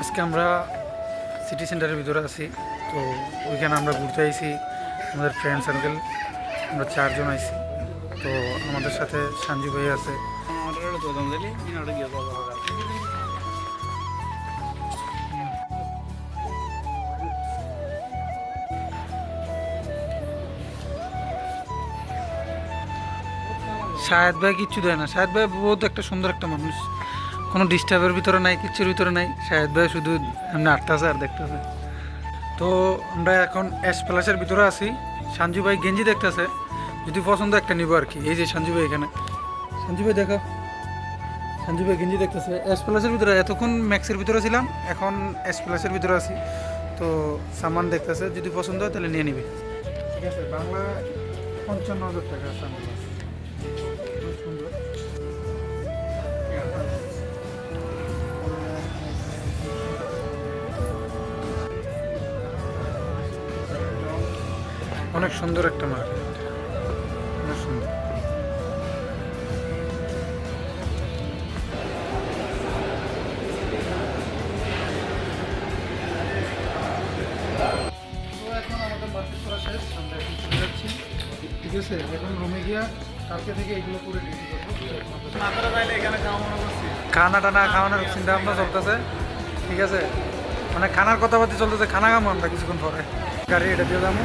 আজকে আমরা সিটি সেন্টারের ভিতরে আছি। তো ওইখানে আমরা ঘুরতে আইসি আমাদের ফ্রেন্ড সার্কেল আমরা চারজন আইছি। তো আমাদের সাথে সঞ্জীব ভাই আছে। সায়দ ভাই কিচ্ছু দেয় না। সায়দ ভাই বহুত একটা সুন্দর একটা মানুষ। কোনো ডিস্টার্বের ভিতরে নাই, কিচ্ছুর ভিতরে নাই। শাহেদ ভাই শুধু এমনি আটটাছে আর দেখতেছে। তো আমরা এখন এস প্লাসের ভিতরে আছি। সঞ্জু ভাই গেঞ্জি দেখতেছে। যদি পছন্দ একটা নিব আর কি। এই যে সঞ্জু ভাই এখানে। সঞ্জু ভাই দেখো। সঞ্জু ভাই গেঞ্জি দেখতেছে। এস প্লাসের ভিতরে এতক্ষণ ম্যাক্সের ভিতরে ছিলাম। এখন এস প্লাসের ভিতরে আছি। তো সামান দেখতেছে। যদি পছন্দ হয় তাহলে নিয়ে নিবে। ঠিক আছে, বাংলা পঞ্চান্ন হাজার টাকা সামান। অনেক সুন্দর একটা মাঠ। ঠিক আছে, এখন রুমে কালকে থেকে করে খানা টানা খাওয়ানোর ঠিক আছে মানে খানার কথাবার্তি চলতেছে, খানা খাব আমরা কিছুক্ষণ পরে। গাড়ি এটা দিয়ে যাব।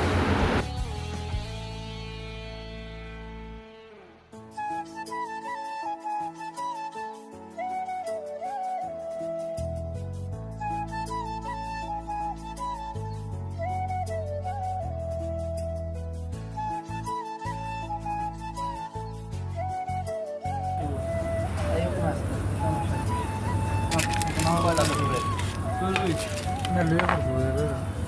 Ne oluyor? Ne?